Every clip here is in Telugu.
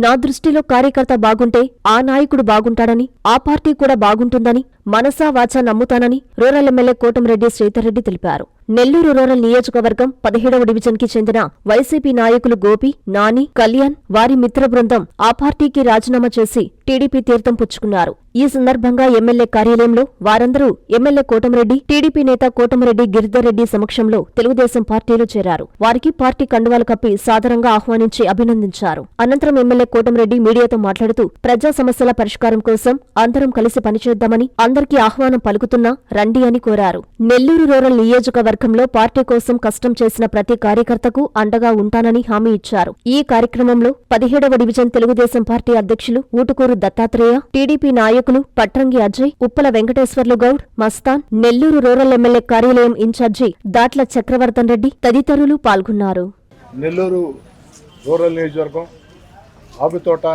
నా దృష్టిలో కార్యకర్త బాగుంటే ఆ నాయకుడు బాగుంటాడని ఆ పార్టీ కూడా బాగుంటుందని మనసా వాచా నమ్ముతానని రూరల్ ఎమ్మెల్యే కోటంరెడ్డి శ్రీధర్రెడ్డి తెలిపారు. నెల్లూరు రూరల్ నియోజకవర్గం పదిహేడవ డివిజన్కి చెందిన వైసీపీ నాయకులు గోపి నాని కళ్యాణ్ వారి మిత్ర బృందం ఆ పార్టీకి రాజీనామా చేసి టీడీపీ తీర్థం పుచ్చుకున్నారు. ఈ సందర్భంగా ఎమ్మెల్యే కార్యాలయంలో వారందరూ ఎమ్మెల్యే కోటంరెడ్డి టీడీపీ నేత కోటమిరెడ్డి గిరిధర్ రెడ్డి సమక్షంలో తెలుగుదేశం పార్టీలో చేరారు. వారికి పార్టీ కండువాలు కప్పి సాదరంగా ఆహ్వానించి అభినందించారు. అనంతరం ఎమ్మెల్యే కోటంరెడ్డి మీడియాతో మాట్లాడుతూ ప్రజా సమస్యల పరిష్కారం కోసం అందరం కలిసి పనిచేద్దామని అందరికీ ఆహ్వానం పలుకుతున్నా రండి అని కోరారు. నెల్లూరు రూరల్ నియోజకవర్గంలో పార్టీ కోసం కష్టం చేసిన ప్రతి కార్యకర్తకు అండగా ఉంటానని హామీ ఇచ్చారు. ఈ కార్యక్రమంలో పదిహేడవ డివిజన్ తెలుగుదేశం పార్టీ అధ్యక్షులు ఊటుకూరు దత్తాత్రేయ టీడీపీ నాయకులు పట్రంగి అజయ్ ఉప్పల వెంకటేశ్వర్లు గౌడ్ మస్తాన్ నెల్లూరు రూరల్ ఎమ్మెల్యే కార్యాలయం ఇన్ఛార్జి దాట్ల చక్రవర్ధన్ రెడ్డి తదితరులు పాల్గొన్నారు. నెల్లూరు రూరల్ నియోజకవర్గం ఆకుతోట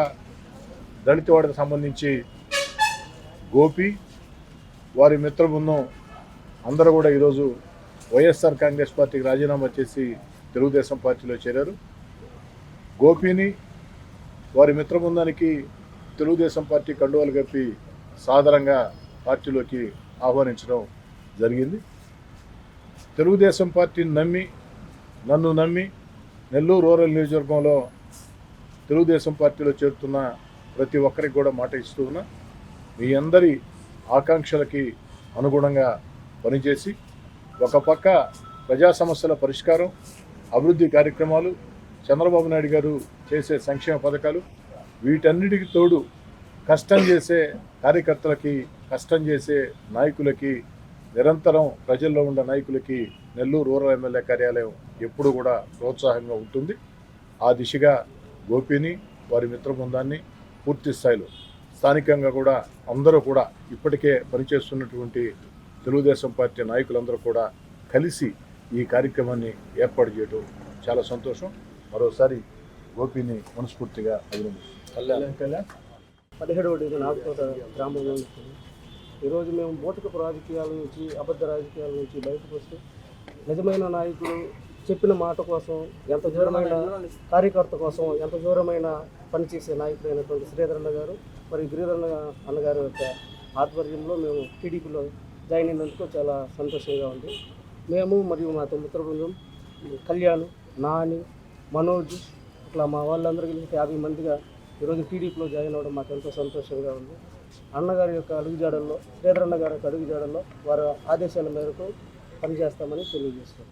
దళితవాడకు సంబంధించి గోపి వారి మిత్ర బృందం అందరూ కూడా ఈరోజు వైఎస్ఆర్ కాంగ్రెస్ పార్టీకి రాజీనామా చేసి తెలుగుదేశం పార్టీలో చేరారు. గోపిని వారి మిత్ర బృందానికి తెలుగుదేశం పార్టీ కండువాలు కప్పి సాధారణంగా పార్టీలోకి ఆహ్వానించడం జరిగింది. తెలుగుదేశం పార్టీని నమ్మి నన్ను నమ్మి నెల్లూరు రూరల్ నియోజకవర్గంలో తెలుగుదేశం పార్టీలో చేరుతున్న ప్రతి ఒక్కరికి కూడా మాట ఇస్తూ ఉన్నా మీ అందరి ఆకాంక్షలకి అనుగుణంగా పనిచేసి ఒక పక్క ప్రజా సమస్యల పరిష్కారం అభివృద్ధి కార్యక్రమాలు చంద్రబాబు నాయుడు గారు చేసే సంక్షేమ పథకాలు వీటన్నిటికి తోడు కష్టం చేసే కార్యకర్తలకి కష్టం చేసే నాయకులకి నిరంతరం ప్రజల్లో ఉన్న నాయకులకి నెల్లూరు రూరల్ ఎమ్మెల్యే కార్యాలయం ఎప్పుడు కూడా ప్రోత్సాహంగా ఉంటుంది. ఆ దిశగా గోపిని వారి మిత్ర బృందాన్ని పూర్తి స్థాయిలో స్థానికంగా కూడా అందరూ కూడా ఇప్పటికే పనిచేస్తున్నటువంటి తెలుగుదేశం పార్టీ నాయకులందరూ కూడా కలిసి ఈ కార్యక్రమాన్ని ఏర్పాటు చేయడం చాలా సంతోషం. మరోసారి గోపిని మనస్ఫూర్తిగా అభినందిస్తున్నాను. కళ్యాణ్ పదిహేడవ డివిజన్ గ్రామంలో ఈరోజు మేము భౌతిక రాజకీయాల నుంచి అబద్ధ రాజకీయాల నుంచి బయటకు వస్తూ నిజమైన నాయకులు చెప్పిన మాట కోసం ఎంత దూరమైన కార్యకర్త కోసం ఎంత దూరమైన పనిచేసే నాయకుడైనటువంటి శ్రీధర్ అన్న గారు మరి గిరిధర్ అన్న అన్నగారి యొక్క ఆధ్వర్యంలో మేము టీడీపీలో జాయిన్ అయినందుకు చాలా సంతోషంగా ఉంది. మేము మరియు మా మిత్ర బృందం కళ్యాణ్ నాని మనోజ్ ఇట్లా మా వాళ్ళందరూ కలిసి యాభై మందిగా ఈరోజు టీడీపీలో జాయిన్ అవ్వడం మాకు ఎంతో సంతోషంగా ఉంది. అన్నగారి యొక్క అడుగుజాడల్లో శ్రీధరన్న గారి యొక్క అడుగుజాడల్లో వారి ఆదేశాల మేరకు పనిచేస్తామని తెలియజేస్తున్నాం.